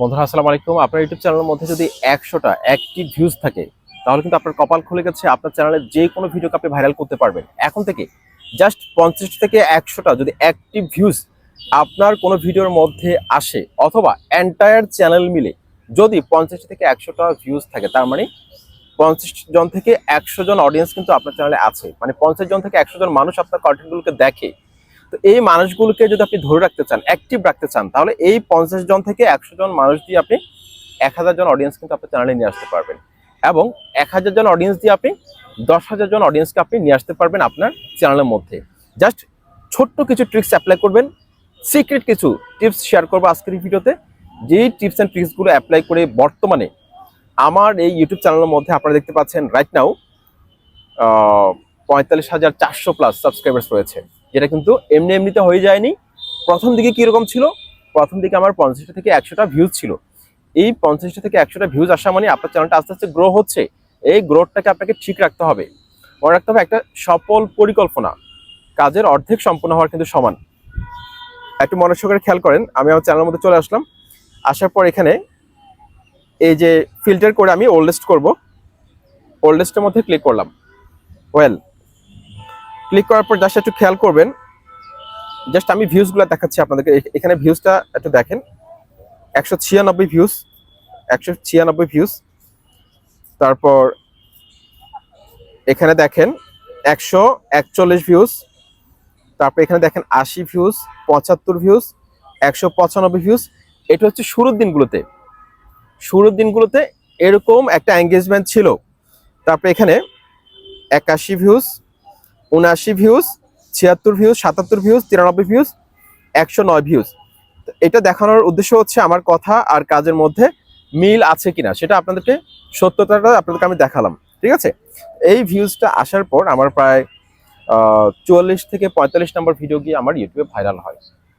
বন্ধুরা, আসসালামু আলাইকুম। আপনার ইউটিউব চ্যানেলের মধ্যে যদি একশোটা অ্যাক্টিভ ভিউজ থাকে, তাহলে কিন্তু আপনার কপাল খুলে গেছে, আপনার চ্যানেলে যে কোনো ভিডিওকে আপনি ভাইরাল করতে পারবেন। এখন থেকে জাস্ট পঞ্চাশ থেকে একশোটা যদি অ্যাক্টিভ ভিউজ আপনার কোনো ভিডিওর মধ্যে আসে, অথবা এন্টায়ার চ্যানেল মিলে যদি পঞ্চাশ থেকে একশোটা ভিউজ থাকে, তার মানে পঞ্চাশ জন থেকে একশো জন অডিয়েন্স কিন্তু আপনার চ্যানেলে আছে। মানে পঞ্চাশ জন থেকে একশো জন মানুষ আপনার কন্টেন্টগুলোকে দেখে তো এই মানুষগুলোকে যদি আপনি ধরে রাখতে চান অ্যাক্টিভ রাখতে চান, তাহলে এই পঞ্চাশ জন থেকে একশো জন মানুষ দিয়ে আপনি এক হাজার জন অডিয়েন্স কিন্তু আপনার চ্যানেলে নিয়ে আসতে পারবেন। এবং এক হাজার জন অডিয়েন্স দিয়ে আপনি দশ হাজার জন অডিয়েন্সকে আপনি নিয়ে আসতে পারবেন আপনার চ্যানেলের মধ্যে। জাস্ট ছোট্ট কিছু ট্রিক্স অ্যাপ্লাই করবেন। সিক্রেট কিছু টিপস শেয়ার করব আজকের ভিডিওতে। যেই টিপস অ্যান্ড ট্রিক্সগুলো অ্যাপ্লাই করে বর্তমানে আমার এই ইউটিউব চ্যানেলের মধ্যে আপনারা দেখতে পাচ্ছেন রাইট নাও পঁয়তাল্লিশ হাজার চারশো প্লাস সাবস্ক্রাইবার্স রয়েছে। যেটা কিন্তু এমনি এমনিতে হয়ে যায়নি। প্রথম দিকে কীরকম ছিল? প্রথম দিকে আমার পঞ্চাশটা থেকে একশোটা ভিউজ ছিল। এই পঞ্চাশটা থেকে একশোটা ভিউজ আসা মানে আপনার চ্যানেলটা আস্তে আস্তে গ্রো হচ্ছে। এই গ্রোথটাকে আপনাকে ঠিক রাখতে হবে। মনে রাখতে হবে একটা সফল পরিকল্পনা। কাজের অর্ধেক সম্পূর্ণ হওয়ার কিন্তু সমান। একটু করে খেয়াল করেন, আমি আমার চ্যানেলের মধ্যে চলে আসলাম। আসার পর এখানে এই যে ফিল্টার করে আমি ওল্ডেস্ট করব। ওল্ডেস্টের মধ্যে ক্লিক করলাম। ওয়েল ক্লিক করার পর জাস্ট একটু খেয়াল করবেন। জাস্ট আমি ভিউজগুলো দেখাচ্ছি আপনাদেরকে। এখানে ভিউজটা একটু দেখেন। একশো ছিয়ানব্বই ভিউজ একশো ছিয়ানব্বই ভিউজ তারপর এখানে দেখেন একশো একচল্লিশ ভিউজ তারপর এখানে দেখেন আশি ভিউজ পঁচাত্তর ভিউজ একশো পঁচানব্বই ভিউজ এটা হচ্ছে শুরুর দিনগুলোতে। শুরুর দিনগুলোতে এরকম একটা এঙ্গেজমেন্ট ছিল। তারপর এখানে একাশি ভিউজ উনআশি ভিউজ ছিয়াত্তর ভিউজ সাতাত্তর ভিউজ তিরানব্বই ভিউজ একশো নয় ভিউজ এটা দেখানোর উদ্দেশ্য হচ্ছে আমার কথা আর কাজের মধ্যে মিল আছে কিনা, সেটা আপনাদেরকে সত্যতাটা আপনাদেরকে আমি দেখালাম, ঠিক আছে? এই ভিউজটা আসার পর আমার প্রায় চুয়াল্লিশ থেকে পঁয়তাল্লিশ নম্বর ভিডিও গিয়ে আমার ইউটিউবে ভাইরাল হয়।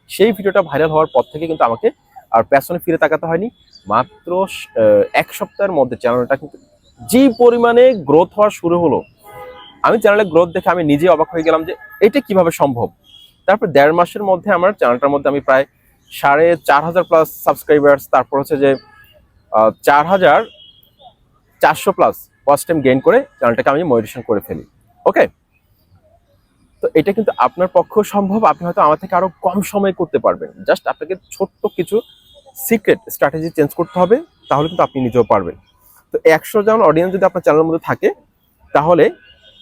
সেই ভিডিওটা ভাইরাল হওয়ার পর থেকে কিন্তু আমাকে আর পেছনে ফিরে তাকাতে হয়নি। মাত্র এক সপ্তাহের মধ্যে চ্যানেলটা কিন্তু যে পরিমাণে গ্রোথ হওয়া শুরু হলো আমি চ্যানেলের গ্রোথ দেখে আমি নিজে অবাক হয়ে গেলাম যে এটা কীভাবে সম্ভব? তারপর দেড় মাসের মধ্যে আমার চ্যানেলটার মধ্যে আমি প্রায় সাড়ে চার হাজার প্লাস সাবস্ক্রাইবার্স তারপর হচ্ছে যে চার হাজার চারশো প্লাস ফার্স্ট টাইম গেইন করে চ্যানেলটাকে আমি মডিটেশন করে ফেলি। ওকে তো এটা কিন্তু আপনার পক্ষেও সম্ভব, আপনি হয়তো আমার থেকে আরও কম সময়ে করতে পারবেন। জাস্ট আপনাকে ছোট্ট কিছু সিক্রেট স্ট্র্যাটেজি চেঞ্জ করতে হবে, তাহলে কিন্তু আপনি নিজেও পারবেন। তো একশো জন অডিয়েন্স যদি আপনার চ্যানেলের মধ্যে থাকে, তাহলে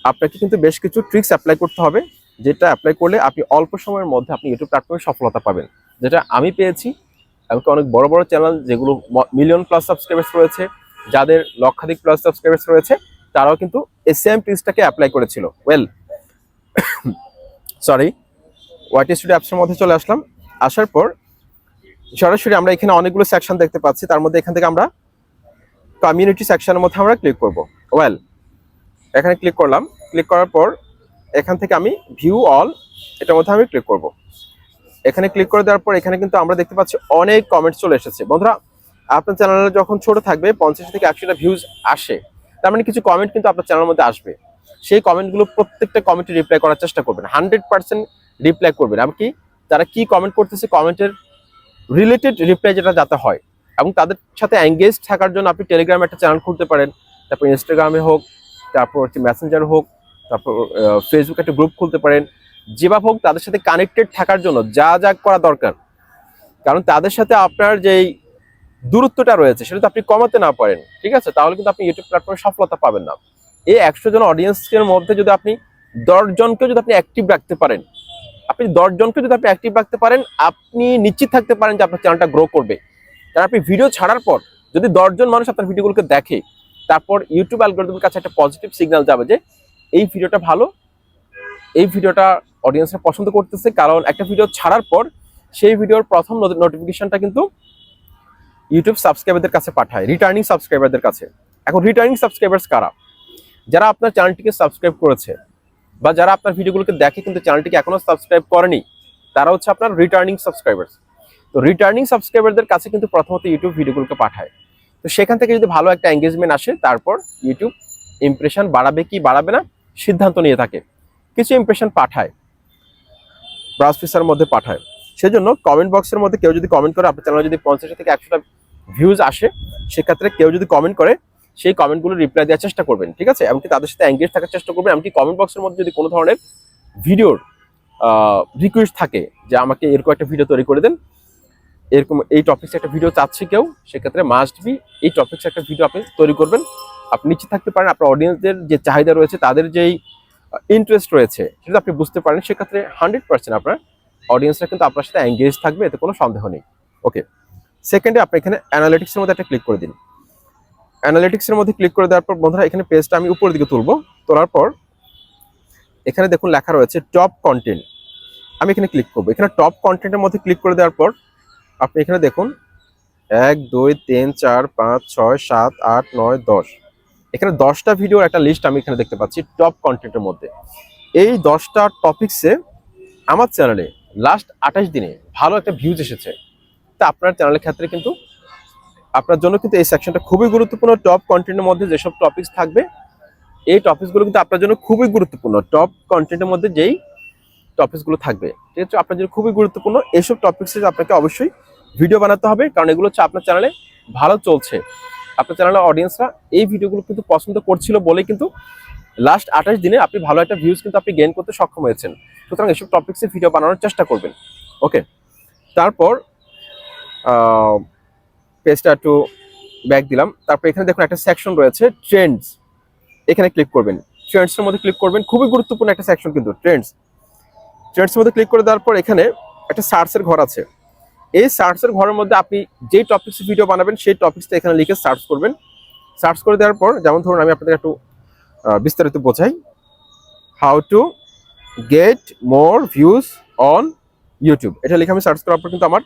আপনাকে কিন্তু বেশ কিছু ট্রিক্স অ্যাপ্লাই করতে হবে, যেটা অ্যাপ্লাই করলে আপনি অল্প সময়ের মধ্যে আপনি ইউটিউব প্ল্যাটফর্মে সফলতা পাবেন। যেটা আমি পেয়েছি এমনকি অনেক বড় বড় চ্যানেল যেগুলো মিলিয়ন প্লাস সাবস্ক্রাইবার্স রয়েছে, যাদের লক্ষাধিক প্লাস সাবস্ক্রাইবার্স রয়েছে, তারাও কিন্তু এই সেম ট্রিক্সটাকে অ্যাপ্লাই করেছিল। ওয়েল সরি ওয়াইটি স্টুডিও অ্যাপসের মধ্যে চলে আসলাম। আসার পর, সরাসরি আমরা এখানে অনেকগুলো সেকশন দেখতে পাচ্ছি, তার মধ্যে এখান থেকে আমরা কমিউনিটি সেকশনের মধ্যে আমরা ক্লিক করব। ওয়েল এখানে ক্লিক করলাম। ক্লিক করার পর এখান থেকে আমি ভিউ অল এটার মধ্যে আমি ক্লিক করব। এখানে ক্লিক করে দেওয়ার পর এখানে কিন্তু আমরা দেখতে পাচ্ছি অনেক কমেন্টস চলে এসেছে। বন্ধুরা, আপনার চ্যানেলে যখন ছোট থাকবে, পঞ্চাশ থেকে একশোটা ভিউজ আসে, তার মানে কিছু কমেন্ট কিন্তু আপনার চ্যানেলের মধ্যে আসবে। সেই কমেন্টগুলো প্রত্যেকটা কমেন্টে রিপ্লাই করার চেষ্টা করবেন। হান্ড্রেড পার্সেন্ট রিপ্লাই করবেন। এমনকি তারা কি কমেন্ট করতেছে কমেন্টের রিলেটেড রিপ্লাই যেটা যাতে হয়। এবং তাদের সাথে এঙ্গেজ থাকার জন্য আপনি টেলিগ্রামে একটা চ্যানেল খুলতে পারেন। তারপর ইনস্টাগ্রামে হোক তারপর হচ্ছে মেসেঞ্জার হোক, তারপর ফেসবুক একটা গ্রুপ খুলতে পারেন যেভাবে হোক তাদের সাথে কানেক্টেড থাকার জন্য যা যা করা দরকার। কারণ তাদের সাথে আপনার যেই দূরত্বটা রয়েছে, সেটা তো আপনি কমাতে না পারেন, ঠিক আছে? তাহলে কিন্তু আপনি ইউটিউব প্ল্যাটফর্মে সফলতা পাবেন না। এই একশো জন অডিয়েন্সের মধ্যে যদি আপনি দশ জনকে যদি আপনি অ্যাক্টিভ রাখতে পারেন, আপনি দশ জনকে যদি আপনি অ্যাক্টিভ রাখতে পারেন, আপনি নিশ্চিত থাকতে পারেন যে আপনার চ্যানেলটা গ্রো করবে। কারণ আপনি ভিডিও ছাড়ার পর যদি দশজন মানুষ আপনার ভিডিওগুলোকে দেখে তারপর ইউটিউব অ্যালগোরিদমের কাছে একটা পজিটিভ সিগন্যাল যাবে যে, এই ভিডিওটা ভালো, এই ভিডিওটা অডিয়েন্সরা পছন্দ করতেছে, কারণ একটা ভিডিও ছাড়ার পর সেই ভিডিওর প্রথম নোটিফিকেশনটা কিন্তু ইউটিউব সাবস্ক্রাইবারদের কাছে পাঠায় রিটার্নিং সাবস্ক্রাইবারদের কাছে। এখন রিটার্নিং সাবস্ক্রাইবার্স কারা? যারা আপনার চ্যানেলটিকে সাবস্ক্রাইব করেছে, বা যারা আপনার ভিডিওগুলোকে দেখে কিন্তু চ্যানেলটিকে এখনও সাবস্ক্রাইব করেনি, তারা হচ্ছে আপনার রিটার্নিং সাবস্ক্রাইবার্স তো রিটার্নিং সাবস্ক্রাইবারদের কাছে কিন্তু প্রথমত ইউটিউব ভিডিওগুলোকে পাঠায়। তো সেখান থেকে যদি ভালো একটা এঙ্গেজমেন্ট আসে, তারপর ইউটিউব ইমপ্রেশন বাড়াবে কি বাড়াবে না, সিদ্ধান্ত নিয়ে থাকে। কিছু ইমপ্রেশন পাঠায় ব্রাউজ ফিসার মধ্যে পাঠায়। সেজন্য কমেন্ট বক্সের মধ্যে কেউ যদি কমেন্ট করে, আপনার চ্যানেলে যদি পঞ্চাশ থেকে একশোটা ভিউজ আসে, সেক্ষেত্রে কেউ যদি কমেন্ট করে, সেই কমেন্টগুলো রিপ্লাই দেওয়ার চেষ্টা করবেন, ঠিক আছে? এমনকি তাদের সাথে এঙ্গেজ থাকার চেষ্টা করবেন। এমনকি কমেন্ট বক্সের মধ্যে যদি কোনো ধরনের ভিডিওর রিকোয়েস্ট থাকে, যে আমাকে এরকম একটা ভিডিও তৈরি করে দেন এরকম এই টপিক্স একটা ভিডিও চাচ্ছে কেউ, সেক্ষেত্রে মাস্ট বি এই টপিক্স একটা ভিডিও আপনি তৈরি করবেন। আপনি নিশ্চিত থাকতে পারেন আপনার অডিয়েন্সদের যে চাহিদা রয়েছে, তাদের যেই ইন্টারেস্ট রয়েছে, সেটা আপনি বুঝতে পারেন, সেক্ষেত্রে হান্ড্রেড পার্সেন্ট আপনার অডিয়েন্সরা কিন্তু আপনার সাথে এঙ্গেজ থাকবে, এতে কোনো সন্দেহ নেই। ওকে সেকেন্ডে আপনি এখানে অ্যানালিটিক্সের মধ্যে একটা ক্লিক করে দিন। অ্যানালিটিক্সের মধ্যে ক্লিক করে দেওয়ার পর বন্ধুরা, এখানে পেজটা আমি উপরের দিকে তুলবো, তোলার পর এখানে দেখুন লেখা রয়েছে টপ কন্টেন্ট আমি এখানে ক্লিক করব। এখানে টপ কন্টেন্টের মধ্যে ক্লিক করে দেওয়ার পর আপনি এখানে দেখুন, এক, দুই, তিন, চার, পাঁচ, ছয়, সাত, আট, নয়, দশ। এখানে দশটা ভিডিওর একটা লিস্ট আমি এখানে দেখতে পাচ্ছি টপ কন্টেন্টের মধ্যে। এই দশটা টপিক্সে আমার চ্যানেলে লাস্ট আঠাশ দিনে ভালো একটা ভিউজ এসেছে। তা আপনার চ্যানেলের ক্ষেত্রে কিন্তু আপনার জন্য কিন্তু এই সেকশনটা খুবই গুরুত্বপূর্ণ। টপ কন্টেন্টের মধ্যে যেসব টপিক্স থাকবে, এই টপিকসগুলো কিন্তু আপনার জন্য খুবই গুরুত্বপূর্ণ। টপ কন্টেন্টের মধ্যে যেই টপিকসগুলো থাকবে, ঠিক আছে? আপনার জন্য খুবই গুরুত্বপূর্ণ। এইসব টপিক্সে আপনাকে অবশ্যই ভিডিও বানাতে হবে, কারণ এগুলো হচ্ছে আপনার চ্যানেলে ভালো চলছে। আপনার চ্যানেলের অডিয়েন্সরা এই ভিডিওগুলো কিন্তু পছন্দ করছিল বলে কিন্তু লাস্ট আঠাশ দিনে আপনি ভালো একটা ভিউজ কিন্তু আপনি গেইন করতে সক্ষম হয়েছেন। সুতরাং এসব টপিক্সে ভিডিও বানানোর চেষ্টা করবেন। ওকে তারপর পেজটা একটু ব্যাক দিলাম। তারপর এখানে দেখুন একটা সেকশন রয়েছে ট্রেন্ডস এখানে ক্লিক করবেন। ট্রেন্ডসের মধ্যে ক্লিক করবেন। খুবই গুরুত্বপূর্ণ একটা সেকশন কিন্তু ট্রেন্ডস ট্রেন্ডসের মধ্যে ক্লিক করে দেওয়ার পর এখানে একটা সার্চের ঘর আছে। এই সার্চের ঘরের মধ্যে আপনি যেই টপিক্স ভিডিও বানাবেন, সেই টপিক্সটা এখানে লিখে সার্চ করবেন। সার্চ করে দেওয়ার পর, যেমন ধরুন আমি আপনাদের একটু বিস্তারিত বোঝাই। How to get more views on YouTube এটা লিখে আমি সার্চ করার পর কিন্তু আমার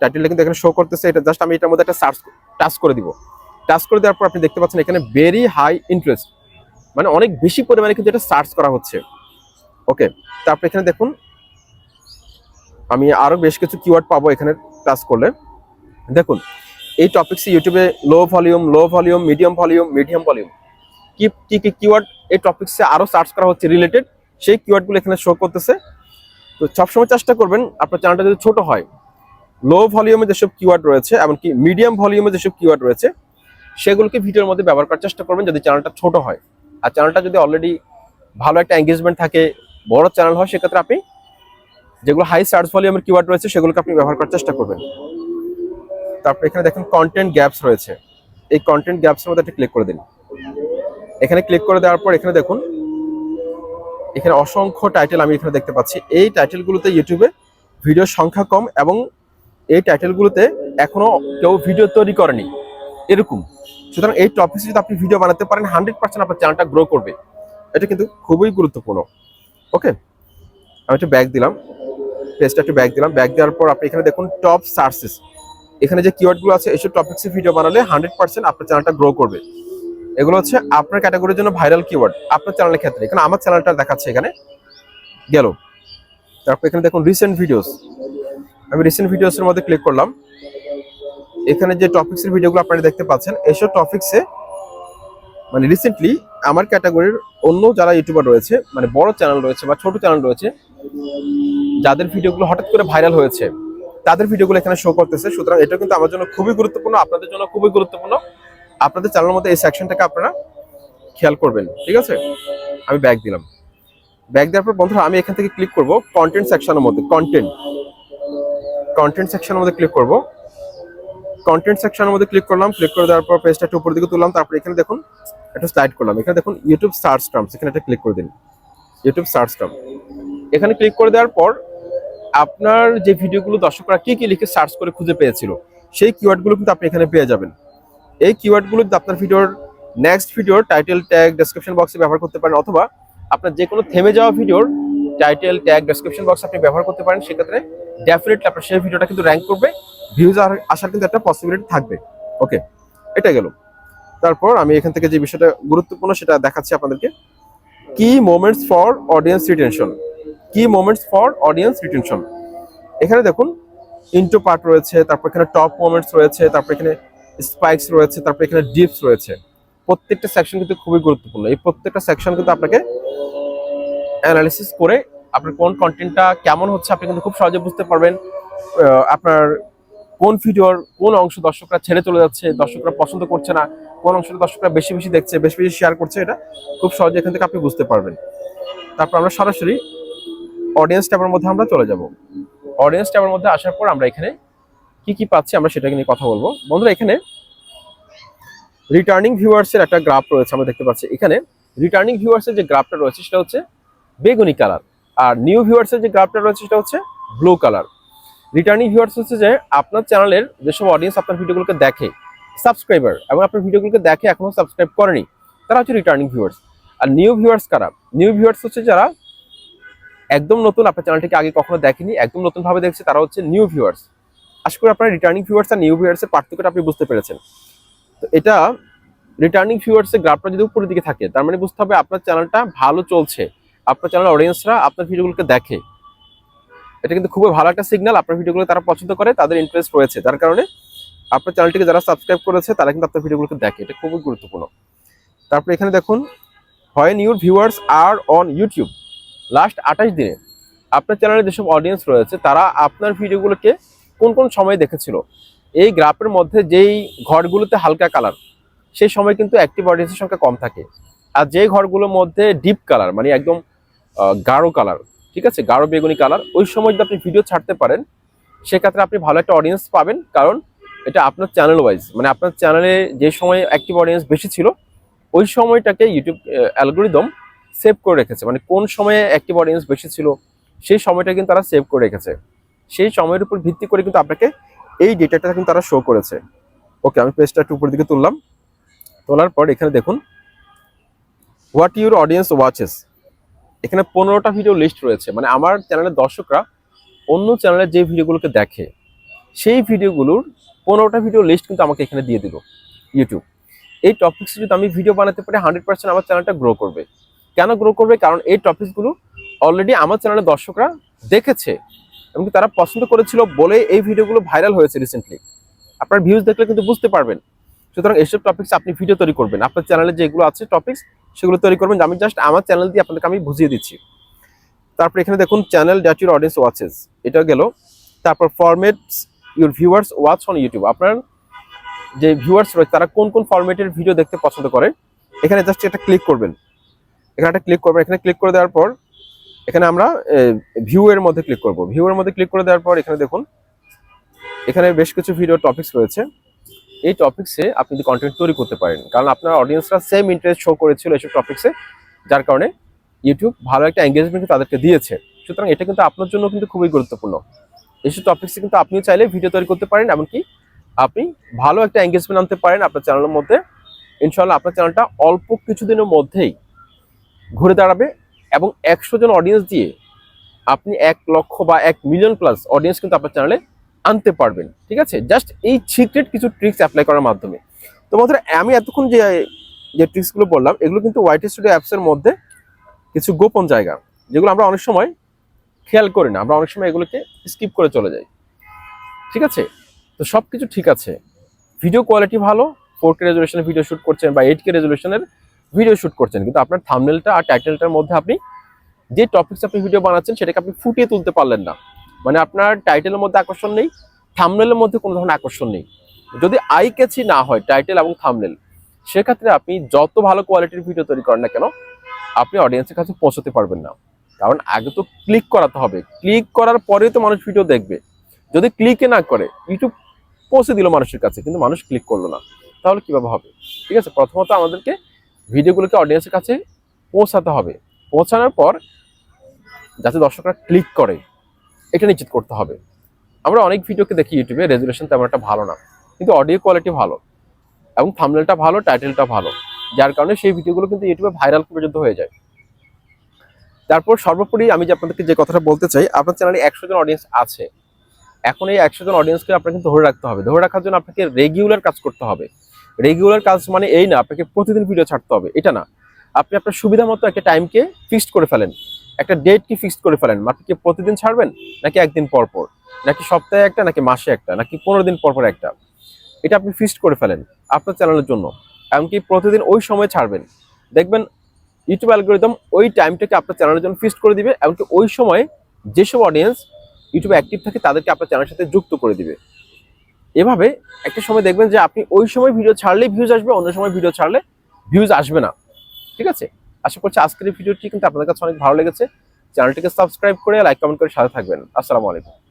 টাইটেলটা কিন্তু এখানে শো করতেছে। এটা জাস্ট আমি এটার মধ্যে একটা সার্চ টাচ করে দিব। টাচ করে দেওয়ার পর আপনি দেখতে পাচ্ছেন এখানে ভেরি হাই ইন্টারেস্ট মানে অনেক বেশি পরিমাণে কিন্তু এটা সার্চ করা হচ্ছে। ওকে তারপর এখানে দেখুন আমি আরও বেশ কিছু কিওয়ার্ড পাবো এখানে টাচ করলে। দেখুন, এই টপিকসে ইউটিউবে low volume low volume medium volume medium volume কি কি কি কিওয়ার্ড এই টপিকসে আরও সার্চ করা হচ্ছে রিলেটেড সেই কিওয়ার্ডগুলো এখানে শো করতেছে। তো সবসময় চেষ্টা করবেন, আপনার চ্যানেলটা যদি ছোট হয় লো ভলিউমে যেসব কিওয়ার্ড রয়েছে, এমনকি মিডিয়াম ভলিউমে যেসব কিওয়ার্ড রয়েছে, সেগুলোকে ভিডিওর মধ্যে ব্যবহার করার চেষ্টা করবেন যদি চ্যানেলটা ছোট হয়। আর চ্যানেলটা যদি অলরেডি ভালো একটা এঙ্গেজমেন্ট থাকে, বড় চ্যানেল হয়, সেক্ষেত্রে আপনি যেগুলো হাই সার্চ ভলিউমের কিওয়ার্ড রয়েছে, সেগুলোকে আপনি ব্যবহার করার চেষ্টা করবেন। তারপর এখানে দেখেন কন্টেন্ট গ্যাপস রয়েছে। এই কন্টেন্ট গ্যাপসের মধ্যে একটা ক্লিক করে দিন। এখানে ক্লিক করে দেওয়ার পর এখানে দেখুন, এখানে অসংখ্য টাইটেল আমি এখানে দেখতে পাচ্ছি। এই টাইটেলগুলোতে ইউটিউবে ভিডিওর সংখ্যা কম এবং এই টাইটেলগুলোতে এখনও কেউ ভিডিও তৈরি করেনি। এরকম। সুতরাং এই টপিকে যদি আপনি ভিডিও বানাতে পারেন হান্ড্রেড পার্সেন্ট আপনার চ্যানেলটা গ্রো করবে। এটা কিন্তু খুবই গুরুত্বপূর্ণ। ওকে আমি একটু ব্যাগ দিলাম। পেজটা একটু ব্যাক দিলাম। ব্যাক দেওয়ার পর আপনি এখানে দেখুন টপ সার্চেস এখানে যে কিওয়ার্ডগুলো আছে এইসব টপিক্সে ভিডিও বানালে হান্ড্রেড পার্সেন্ট আপনার চ্যানেলটা গ্রো করবে। এগুলো হচ্ছে আপনার ক্যাটাগরির জন্য ভাইরাল কিওয়ার্ড আপনার চ্যানেলের ক্ষেত্রে। এখানে আমার চ্যানেলটা দেখাচ্ছে এখানে। গেল। তারপর এখানে দেখুন রিসেন্ট ভিডিওস আমি রিসেন্ট ভিডিওসের মধ্যে ক্লিক করলাম। এখানে যে টপিক্সের ভিডিওগুলো আপনারা দেখতে পাচ্ছেন এইসব টপিক্সে মানে রিসেন্টলি আমার ক্যাটাগরির অন্য যারা ইউটিউবার রয়েছে মানে বড় চ্যানেল রয়েছে বা ছোট চ্যানেল রয়েছে যাদের ভিডিওগুলো হঠাৎ করে ভাইরাল হয়েছে, তাদের ভিডিওগুলো এখানে শো করতেছে। সুতরাং এটা কিন্তু আমার জন্য খুবই গুরুত্বপূর্ণ, আপনাদের জন্য খুবই গুরুত্বপূর্ণ। আপনাদের চ্যানেলের মধ্যে এই সেকশনটাকে আপনারা খেয়াল করবেন, ঠিক আছে? আমি ব্যাক দিলাম। ব্যাক দেওয়ার পর বন্ধুরা, আমি এখান থেকে ক্লিক করব কন্টেন্ট সেকশনের মধ্যে কন্টেন্ট কন্টেন্ট সেকশনের মধ্যে ক্লিক করব। কন্টেন্ট সেকশনের মধ্যে ক্লিক করলাম ক্লিক করে দেওয়ার পর পেজটা একটু উপর দিকে তুললাম, তারপর এখানে দেখুন, একটা স্লাইড করলাম। এখানে দেখুন ইউটিউব সার্চ টার্মস এখানে একটা ক্লিক করে দিন। ইউটিউব সার্চ টার্ম এখানে ক্লিক করে দেওয়ার পর আপনার যে ভিডিওগুলো দর্শকরা কি কি লিখে সার্চ করে খুঁজে পেয়েছিল, সেই কিওয়ার্ডগুলো কিন্তু আপনি এখানে পেয়ে যাবেন। এই কিওয়ার্ডগুলো কিন্তু আপনার ভিডিওর নেক্সট ভিডিওর টাইটেল ট্যাগ ডেসক্রিপশন বক্সে ব্যবহার করতে পারেন, অথবা আপনার যে কোনো থেমে যাওয়া ভিডিওর টাইটেল ট্যাগ ডেসক্রিপশন বক্স আপনি ব্যবহার করতে পারেন, সেক্ষেত্রে ডেফিনেটলি আপনার সেই ভিডিওটা কিন্তু র্যাঙ্ক করবে ভিউজ আসার কিন্তু একটা পসিবিলিটি থাকবে। ওকে এটা গেল। তারপর আমি এখান থেকে যে বিষয়টা গুরুত্বপূর্ণ সেটা দেখাচ্ছি আপনাদেরকে। Key moments for audience retention key moments for audience retention এখানে দেখুন ইন্টো পার্ট রয়েছে, তারপর এখানে টপ মোমেন্টস রয়েছে, তারপর এখানে স্পাইকস রয়েছে, তারপর এখানে ডিপস রয়েছে। প্রত্যেকটা সেকশন কিন্তু খুবই গুরুত্বপূর্ণ। এই প্রত্যেকটা সেকশন কিন্তু আপনাকে অ্যানালিসিস করে আপনার কোন কন্টেন্টটা কেমন হচ্ছে আপনি কিন্তু খুব সহজে বুঝতে পারবেন। আপনার কোন ভিডিওর কোন অংশ দর্শকরা ছেড়ে চলে যাচ্ছে, দর্শকরা পছন্দ করছে না, কোন অংশটা দর্শকরা বেশি বেশি দেখছে, বেশি বেশি শেয়ার করছে, এটা খুব সহজে এখান থেকে আপনি বুঝতে পারবেন। তারপর আমরা সরাসরি অডিয়েন্স ট্যাবের মধ্যে আমরা চলে যাব। অডিয়েন্স ট্যাবের মধ্যে আসার পর আমরা এখানে কি কি পাচ্ছি আমরা সেটাকে নিয়ে কথা বলব। বন্ধুরা, এখানে রিটার্নিং ভিউয়ার্সের একটা গ্রাফ রয়েছে, আমরা দেখতে পাচ্ছি। এখানে রিটার্নিং ভিউয়ার্সের যে গ্রাফটা রয়েছে, সেটা হচ্ছে বেগুনি কালার আর নিউ ভিউয়ার্সের যে গ্রাফটা রয়েছে, সেটা হচ্ছে ব্লু কালার রিটার্নিং ভিউয়ার্স হচ্ছে যে আপনার চ্যানেলের যেসব অডিয়েন্স আপনার ভিডিওগুলোকে দেখে সাবস্ক্রাইবার এবং আপনার ভিডিওগুলোকে দেখে এখনও সাবস্ক্রাইব করেনি, তারা হচ্ছে রিটার্নিং ভিউয়ার্স আর নিউ ভিউয়ার্স কারা? নিউ ভিউয়ার্স হচ্ছে যারা একদম নতুন, আপনার চ্যানেলটিকে আগে কখনো দেখেনি, একদম নতুন ভাবে দেখছে, তারা হচ্ছে নিউ ভিউয়ার্স আশা করি আপনার রিটার্নিং ভিউয়ার্স আর নিউ ভিউয়ার্সের পার্থক্যটা আপনি বুঝতে পেরেছেন। তো এটা রিটার্নিং ভিউয়ার্সের গ্রাফটা যদি উপরের দিকে থাকে, তার মানে বুঝতে হবে আপনার চ্যানেলটা ভালো চলছে, আপনার চ্যানেল অডিয়েন্সরা আপনার ভিডিওগুলোকে দেখে। এটা কিন্তু খুবই ভালো একটা সিগন্যাল আপনার ভিডিওগুলো তারা পছন্দ করে, তাদের ইন্টারেস্ট রয়েছে তার কারণে আপনার চ্যানেলটিকে যারা সাবস্ক্রাইব করেছে, তারা কিন্তু আপনার ভিডিওগুলোকে দেখে, এটা খুবই গুরুত্বপূর্ণ। তারপরে এখানে দেখুন, হয় ইউর ভিউয়ার্স আর অন ইউটিউব লাস্ট আঠাশ দিনে আপনার চ্যানেলে যেসব অডিয়েন্স রয়েছে, তারা আপনার ভিডিওগুলোকে কোন কোন সময় দেখেছিল? এই গ্রাফের মধ্যে যেই ঘরগুলোতে হালকা কালার সেই সময় কিন্তু অ্যাক্টিভ অডিয়েন্সের সংখ্যা কম থাকে। আর যে ঘরগুলোর মধ্যে ডিপ কালার মানে একদম গাঢ় কালার ঠিক আছে? গাঢ় বেগুনি কালার ওই সময় যদি আপনি ভিডিও ছাড়তে পারেন, সেক্ষেত্রে আপনি ভালো একটা অডিয়েন্স পাবেন। কারণ এটা আপনার চ্যানেল ওয়াইজ মানে আপনার চ্যানেলে যে সময় অ্যাক্টিভ অডিয়েন্স বেশি ছিল, ওই সময়টাকে ইউটিউব অ্যালগোরিদম সেভ করে রেখেছে। মানে কোন সময়ে অ্যাক্টিভ অডিয়েন্স বেশি ছিল, সেই সময়টা কিন্তু তারা সেভ করে রেখেছে। সেই সময়ের উপর ভিত্তি করে কিন্তু আপনাকে এই ডেটাটা কিন্তু তারা শো করেছে। ওকে আমি পেজটা একটু উপর দিকে তুললাম। তোলার পর এখানে দেখুন হোয়াট ইউর অডিয়েন্স ওয়াচেস এখানে পনেরোটা ভিডিও লিস্ট রয়েছে। মানে আমার চ্যানেলের দর্শকরা অন্য চ্যানেলের যে ভিডিওগুলোকে দেখে, সেই ভিডিওগুলোর পনেরোটা ভিডিও লিস্ট কিন্তু আমাকে এখানে দিয়ে দিল ইউটিউব এই টপিক্সে যদি আমি ভিডিও বানাতে পারি হান্ড্রেড পার্সেন্ট আমার চ্যানেলটা গ্রো করবে। কেন গ্রো করবে? কারণ এই টপিকসগুলো অলরেডি আমার চ্যানেলের দর্শকরা দেখেছে এমনকি তারা পছন্দ করেছিল বলে এই ভিডিওগুলো ভাইরাল হয়েছে রিসেন্টলি আপনার ভিউজ দেখলে কিন্তু বুঝতে পারবেন। সুতরাং এইসব টপিক্স আপনি ভিডিও তৈরি করবেন। আপনার চ্যানেলে যেগুলো আছে টপিক্স সেগুলো তৈরি করবেন। আমি জাস্ট আমার চ্যানেল দিয়ে আপনাদেরকে আমি বুঝিয়ে দিচ্ছি। তারপর এখানে দেখুন channel that your audience watches এটা গেল। তারপর formats your viewers watch on YouTube আপনার যে ভিউয়ার্স রয়েছে, তারা কোন কোন ফরম্যাটের ভিডিও দেখতে পছন্দ করে? এখানে জাস্ট এটা ক্লিক করবেন। এখানে একটা ক্লিক করবেন এখানে ক্লিক করে দেওয়ার পর, এখানে আমরা ভিউ এর মধ্যে ক্লিক করব। ভিউ এর মধ্যে ক্লিক করে দেওয়ার পর, এখানে দেখুন, এখানে বেশ কিছু ভিডিও টপিকস রয়েছে। এই টপিকসে আপনি যদি কন্টেন্ট তৈরি করতে পারেন, কারণ আপনার অডিয়েন্সরা সেম ইন্টারেস্ট শো করেছিল এইসব টপিকসে যার কারণে ইউটিউব ভালো একটা এঙ্গেজমেন্ট তাদেরকে দিয়েছে। সুতরাং এটা কিন্তু আপনার জন্য কিন্তু খুবই গুরুত্বপূর্ণ। এইসব টপিক্সে কিন্তু আপনিও চাইলে ভিডিও তৈরি করতে পারেন, এমনকি আপনি ভালো একটা এঙ্গেজমেন্ট আনতে পারেন আপনার চ্যানেলের মধ্যে। ইনশাল্লাহ আপনার চ্যানেলটা অল্প কিছুদিনের মধ্যেই ঘুরে দাঁড়াবে এবং একশো জন অডিয়েন্স দিয়ে আপনি এক লক্ষ বা এক মিলিয়ন প্লাস অডিয়েন্স কিন্তু আপনার চ্যানেলে আনতে পারবেন, ঠিক আছে? জাস্ট এই সিক্রেট কিছু ট্রিক্স অ্যাপ্লাই করার মাধ্যমে। তো বন্ধুরা, আমি এতক্ষণ যে যে ট্রিক্সগুলো বললাম, এগুলো কিন্তু ওয়াইট স্টুডিও অ্যাপসের মধ্যে কিছু গোপন জায়গা, যেগুলো আমরা অনেক সময় খেয়াল করি না। আমরা অনেক সময় এগুলোকে স্কিপ করে চলে যাই, ঠিক আছে? তো সব কিছু ঠিক আছে। ভিডিও কোয়ালিটি ভালো ফোর কে রেজলিউশনের ভিডিও শ্যুট করছেন বা এইট কে রেজলিউশনের ভিডিও শ্যুট করছেন। কিন্তু আপনার থামনেলটা আর টাইটেলটার মধ্যে আপনি যে টপিকস আপনি ভিডিও বানাচ্ছেন, সেটাকে আপনি ফুটিয়ে তুলতে পারলেন না। মানে আপনার টাইটেলের মধ্যে আকর্ষণ নেই থামনেলের মধ্যে কোনো ধরনের আকর্ষণ নেই। যদি আই ক্যাচি না হয় টাইটেল এবং থামনেল সেক্ষেত্রে আপনি যত ভালো কোয়ালিটির ভিডিও তৈরি করেন না কেন, আপনি অডিয়েন্সের কাছে পৌঁছতে পারবেন না। কারণ আগে তো ক্লিক করাতে হবে। ক্লিক করার পরে তো মানুষ ভিডিও দেখবে। যদি ক্লিকে না করে ইউটিউব পৌঁছে দিল মানুষের কাছে, কিন্তু মানুষ ক্লিক করল না। তাহলে কীভাবে হবে? ঠিক আছে, প্রথমত আমাদেরকে ভিডিওগুলোকে অডিয়েন্সের কাছে পৌঁছাতে হবে। পৌঁছানোর পর যাতে দর্শকরা ক্লিক করে, এটা নিশ্চিত করতে হবে। আমরা অনেক ভিডিওকে দেখি ইউটিউবে রেজুলেশন তেমন একটা ভালো না, কিন্তু অডিও কোয়ালিটি ভালো এবং থামনেলটা ভালো টাইটেলটা ভালো। যার কারণে সেই ভিডিওগুলো কিন্তু ইউটিউবে ভাইরাল পর্যন্ত হয়ে যায়। তারপর সর্বোপরি আমি যে আপনাদেরকে যে কথাটা বলতে চাই, আপনার চ্যানেলে একশো জন অডিয়েন্স আছে। এখন এই একশো জন অডিয়েন্সকে আপনাকে কিন্তু ধরে রাখতে হবে। ধরে রাখার জন্য আপনাকে রেগুলার কাজ করতে হবে। রেগুলার কাজ মানে এই না, আপনাকে প্রতিদিন ভিডিও ছাড়তে হবে, এটা না। আপনি আপনার সুবিধা মতো একটা টাইমকে ফিক্সড করে ফেলেন। একটা ডেটকে ফিক্সড করে ফেলেন। আপনি কি প্রতিদিন ছাড়বেন, নাকি একদিন পর পর? নাকি সপ্তাহে একটা, নাকি মাসে একটা, নাকি পনেরো দিন পর পর একটা? এটা আপনি ফিক্সড করে ফেলেন আপনার চ্যানেলের জন্য। এমনকি প্রতিদিন ওই সময় ছাড়বেন। দেখবেন ইউটিউব অ্যালগোরিদম ওই টাইমটাকে আপনার চ্যানেলের জন্য ফিক্সড করে দিবে, এমনকি ওই সময় যেসব অডিয়েন্স ইউটিউবে অ্যাক্টিভ থাকে, তাদেরকে আপনার চ্যানেলের সাথে যুক্ত করে দিবে। এভাবে একটা সময় দেখবেন যে আপনি ওই সময় ভিডিও ছাড়লে ভিউজ আসবে, অন্য সময় ভিডিও ছাড়লে ভিউজ আসবে না। ঠিক আছে? আশা করছি আজকের এই ভিডিওটি কিন্তু আপনাদের কাছে অনেক ভালো লেগেছে। চ্যানেলটিকে সাবস্ক্রাইব করে লাইক কমেন্ট করে সাথে থাকবেন। আসসালামু আলাইকুম।